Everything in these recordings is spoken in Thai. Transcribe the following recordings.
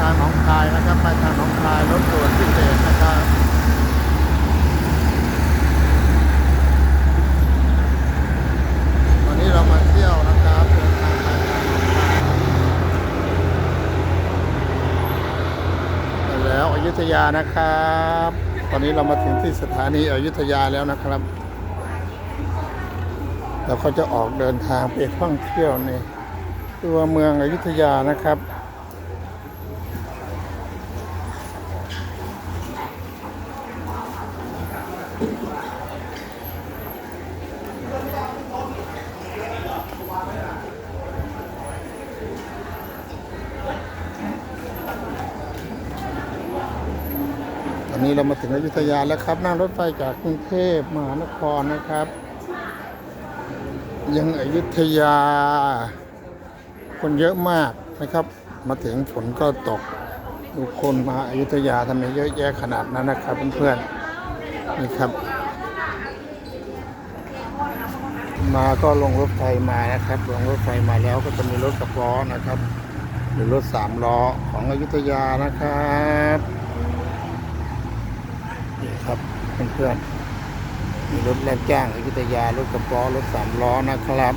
ทางหนองคายนะครับ ไปทางหนองคายรถด่วนพิเศษนะครับวันนี้เรามาเที่ยวนะครับเดินทางไปทางหนองคายไปแล้วอยุธยานะครับ ตอนนี้เรามาถึงที่สถานีอยุธยาแล้วนะครับแล้วเราจะออกเดินทางไปท่องเที่ยวในตัวเมืองอยุธยานะครับ ต อนนี้เรามาถึงอยุธยาแล้วครับ นั่งรถไฟจากกรุงเทพมหานครนะครับ ยังอยุธยา คนเยอะมากนะครับ มาถึงฝนก็ตกดูคนมาอยุธยาทำไมเยอะแยะขนาดนั้นนะครับเพื่อนๆนี่ครับ มาก็ลงรถไฟมานะครับ ลงรถไฟมาแล้วก็จะมีรถกระป๋อนะครับ หรือรถสามล้อของอยุธยานะครับนี่ครับ เพื่อนๆมีรถรับจ้างอยุธยารถกระป๋อรถสามล้อนะครับ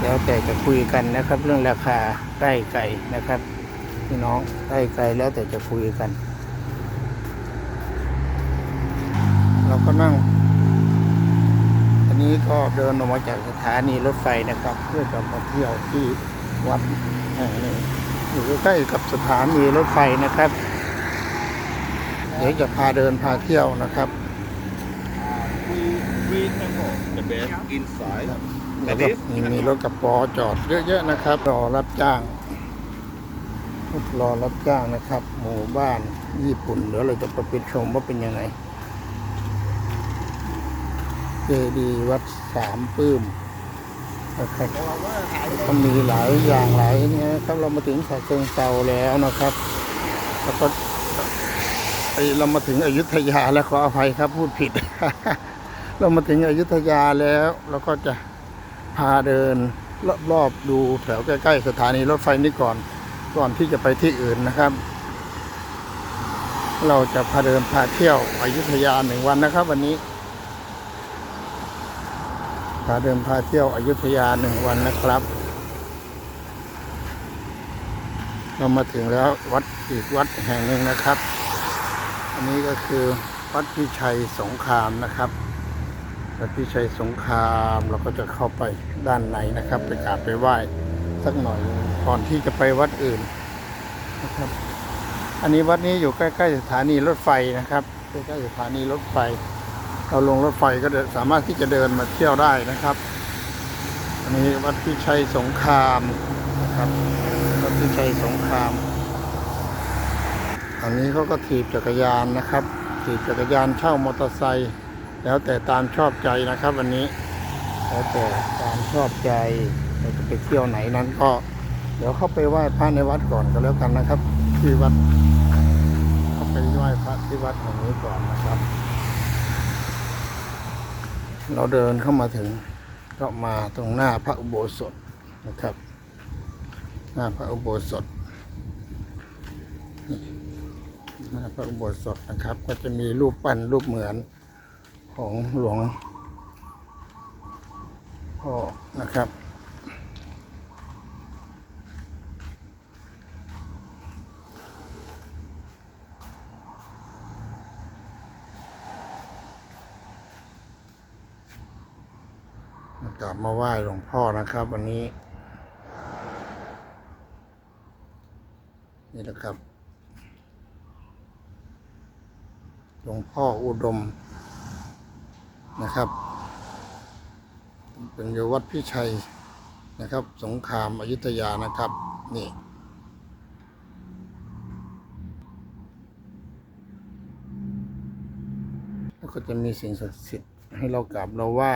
แล้วแต่จะคุยกันนะครับ เรื่องราคาใกล้ไกลนะครับพี่น้องใกล้ไกลแล้วแต่จะคุยกัน เราก็นั่ง อันนี้ก็เดินออกมาจากสถานีรถไฟนะครับ เพื่อจะมาเที่ยวที่วัดแห่งหนึ่งอยู่ใกล้กับสถานีรถไฟนะครับ เดี๋ยวจะพาเดินพาเที่ยวนะครับ we temple the best inside แล้วก็มีมีรถกระป๋อจอดเยอะๆนะครับ รอรับจ้างรอรับจ้างนะครับ หมู่บ้านญี่ปุ่นเดี๋ยวเราจะไปไปชมว่าเป็นยังไงเจดีย์วัดสามปื้มนะครับก็มีหลายอย่างหลายเนี่ยนะครับเรามาถึงฉะเชิงเซาแล้วนะครับ แล้วก็ไอ เรามาถึงอยุธยาแล้วขออภัยครับพูดผิด เรามาถึงอยุธยาแล้วเราก็จะพาเดินรอบๆดูแถวใกล้ๆสถานีรถไฟนี้ก่อน ก่อนที่จะไปที่อื่นนะครับ เราจะพาเดินพาเที่ยวอยุธยาหนึ่งวันนะครับ วันนี้พาเดินพาเที่ยวอยุธยาหนึ่งวันนะครับ เรามาถึงแล้ววัดอีกวัดแห่งหนึ่งนะครับ อันนี้ก็คือวัดพิชัยสงครามนะครับวัดพิชัยสงครามเราก็จะเข้าไปด้านในนะครับ ไปกราบไปไหว้สักหน่อยก่อนที่จะไปวัดอื่นนะครับ อันนี้วัดนี้อยู่ใกล้ๆสถานีรถไฟนะครับใกล้ๆสถานีรถไฟ เราลงรถไฟก็สามารถที่จะเดินมาเที่ยวได้นะครับ อันนี้วัดพิชัยสงครามนะครับวัดพิชัยสงคราม อันนี้เขาก็ถีบจักรยานนะครับ ถีบจักรยานเช่ามอเตอร์ไซค์แล้วแต่ตามชอบใจนะครับวันนี้แล้วแต่ตามชอบใจเราจะไปเที่ยวไหนนั้นก็ เดี๋ยวเข้าไปไหว้พระในวัดก่อนก็แล้วกันนะครับ ที่วัดเข้าไปไหว้พระที่วัดแห่งนี้ก่อนนะครับ เราเดินเข้ามาถึงก็มาตรงหน้าพระอุโบสถนะครับ หน้าพระอุโบสถ พระอุโบสถนะครับ ก็จะมีรูปปั้นรูปเหมือนของหลวงพ่อนะครับกลับมาไหว้หลวงพ่อนะครับ วันนี้ นี่นะครับ หลวงพ่ออุดมนะครับ เป็นอยู่วัดพิชัยนะครับ สงครามอยุธยานะครับ นี่แล้วก็จะมีสิ่งศักดิ์สิทธิ์ให้เรากราบเราไหว้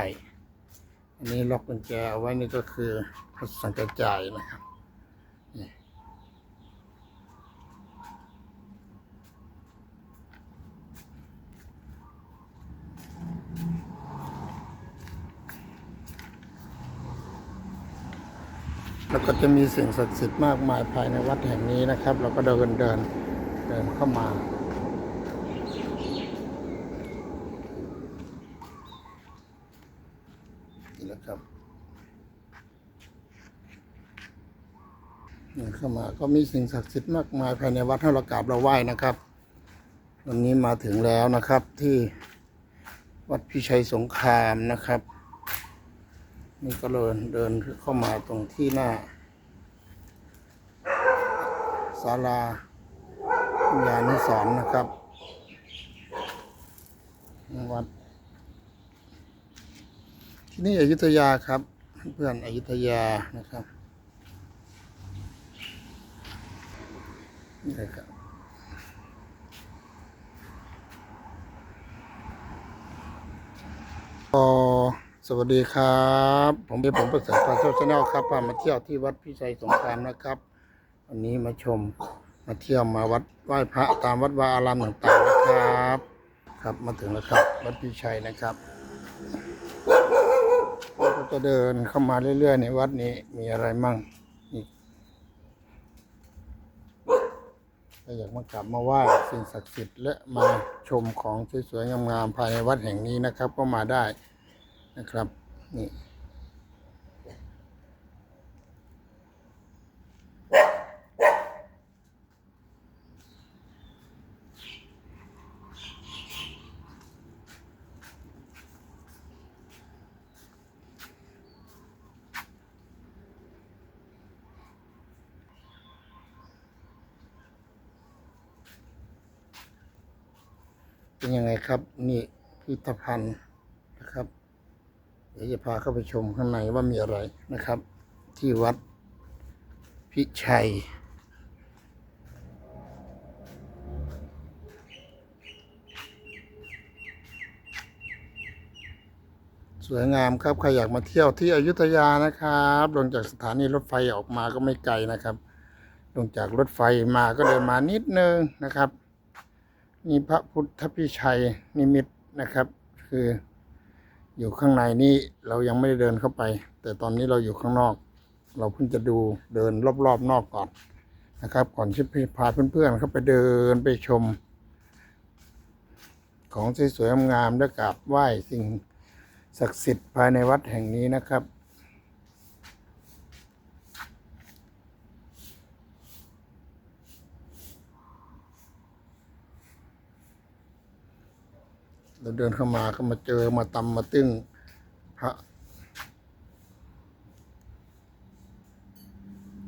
อันนี้ล็อกกุญแจเอาไว้นี่ก็คือพระสังกระจายนะครับนี่ แล้วก็จะมีสิ่งศักดิ์สิทธิ์มากมายภายในวัดแห่งนี้นะครับ เราก็เดินเดินเดินเข้ามานี่แหละครับเดินเข้ามาก็มีสิ่งศักดิ์สิทธิ์มากมายภายในวัดให้เรากราบเราไหว้นะครับ วันนี้มาถึงแล้วนะครับที่วัดพิชัยสงครามนะครับ นี่ก็เลยเดินเข้ามาตรงที่หน้าศาลาญาณุสรณ์นะครับ วัด ที่นี่อยุธยาครับ เพื่อนอยุธยานะครับนี่เลยครับก็ สวัสดีครับ ผมเป็นผมประเสริฐปราโชชแนลครับพามาเที่ยวที่วัดพิชัยสงครามนะครับวันนี้มาชมมาเที่ยวมาวัดไหว้พระตามวัดวาอารามต่างๆนะครับ ครับมาถึงแล้วครับวัดพิชัยนะครับเราก็จะเดินเข้ามาเรื่อยๆในวัดนี้มีอะไรมั่งนี่ถ้าอยากมากราบมาไหว้สิ่งศักดิ์สิทธิ์และมาชมของสวยๆงามๆภายในวัดแห่งนี้นะครับ ก็มาได้ นะครับนี่เป็นยังไงครับ นี่พิพิธภัณฑ์ ดี๋ยวจะพาเข้าไปชมข้างในว่ามีอะไรนะครับ ที่วัดพิชัยสวยงามครับใครอยากมาเที่ยวที่อยุธยานะครับลงจากสถานีรถไฟออกมาก็ไม่ไกลนะครับลงจากรถไฟมาก็เดินมานิดนึงนะครับ มีพระพุทธพิชัยนิมิตนะครับ คือ อยู่ข้างในนี้เรายังไม่ได้เดินเข้าไป แต่ตอนนี้เราอยู่ข้างนอก เราเพิ่งจะดูเดินรอบๆนอกก่อนนะครับ ก่อนที่พาเพื่อนๆเข้าไปเดินไปชม ของสวยๆงามๆและกราบไหว้สิ่งศักดิ์สิทธิ์ภายในวัดแห่งนี้นะครับ เราเดินเข้ามาก็มาเจอมาตำมาตึ้งพระ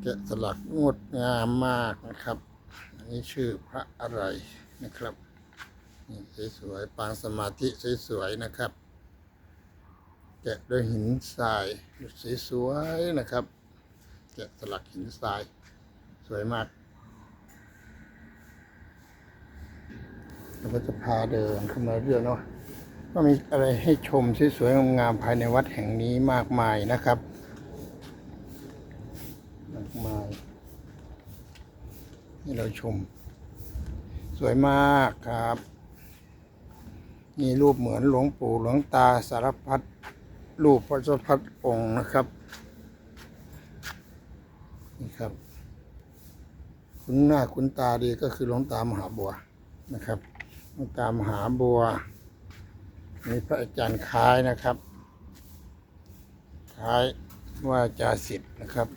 แกะสลักงดงามมากนะครับ อันนี้ชื่อพระอะไรนะครับนี่สวยๆปางสมาธิสวยๆนะครับ แกะด้วยหินทรายสวยๆนะครับ แกะสลักหินทราย สวยมาก เราก็จะพาเดินเข้ามาเรื่อยๆเนาะก็มีอะไรให้ชมสวยๆงามๆภายในวัดแห่งนี้มากมายนะครับ มากมายให้เราชม สวยมากครับมีรูปเหมือนหลวงปู่หลวงตาสารพัดรูปพระเจ้าพัดองค์นะครับนี่ครับ คุ้นหน้าคุ้นตาดีก็คือหลวงตามหาบัวนะครับ ตามหาบัวมีพระอาจารย์คล้ายนะครับคล้ายว่าจาสิทธิ์นะครับ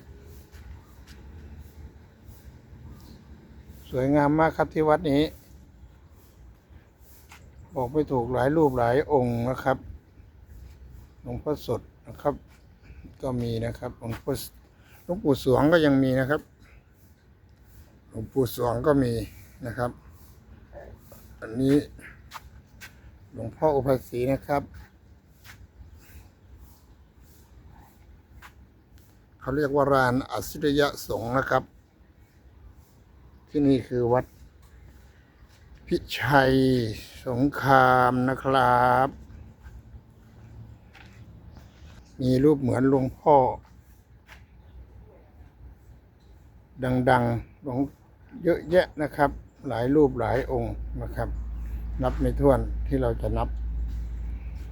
สวยงามมากครับที่วัดนี้ บอกไม่ถูกหลายรูปหลายองค์นะครับหลวงพ่อสดนะครับ ก็มีนะครับหลวงพ่อหลวงปู่สวงก็ยังมีนะครับ หลวงปู่สวงก็มีนะครับ อันนี้หลวงพ่ออุปสีนะครับ เขาเรียกว่ารานอัศริยะสงฆ์นะครับ ที่นี่คือวัด พิชัยสงครามนะครับ มีรูปเหมือนหลวงพ่อ ดังๆหลวงเยอะแยะนะครับ หลายรูปหลายองค์นะครับ นับไม่ถ้วนที่เราจะนับ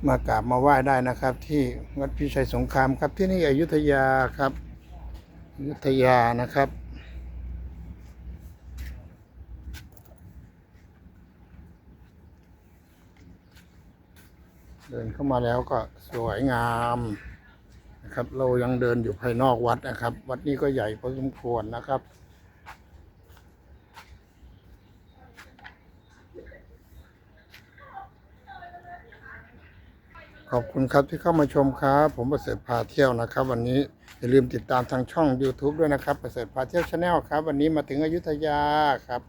มากราบมาไหว้ได้นะครับ ที่วัดพิชัยสงครามครับที่นี่อยุธยาครับอยุธยานะครับเดินเข้ามาแล้วก็สวยงามนะครับ เรายังเดินอยู่ภายนอกวัดนะครับ วัดนี้ก็ใหญ่พอสมควรนะครับ ขอบคุณครับที่เข้ามาชมครับ ผมประเสริฐพาเที่ยวนะครับ วันนี้อย่าลืมติดตามทางช่อง YouTube ด้วยนะครับ ประเสริฐพาเที่ยวชาแนลครับ วันนี้มาถึงอยุธยาครับ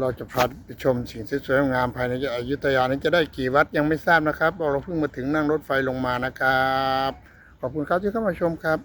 เราจะพาไปชมสิ่งสวยๆงามภายในอยุธยานี้จะได้กี่วัดยังไม่ทราบนะครับเพราะเราเพิ่งมาถึงนั่งรถไฟลงมานะครับ ขอบคุณครับที่เข้ามาชมครับ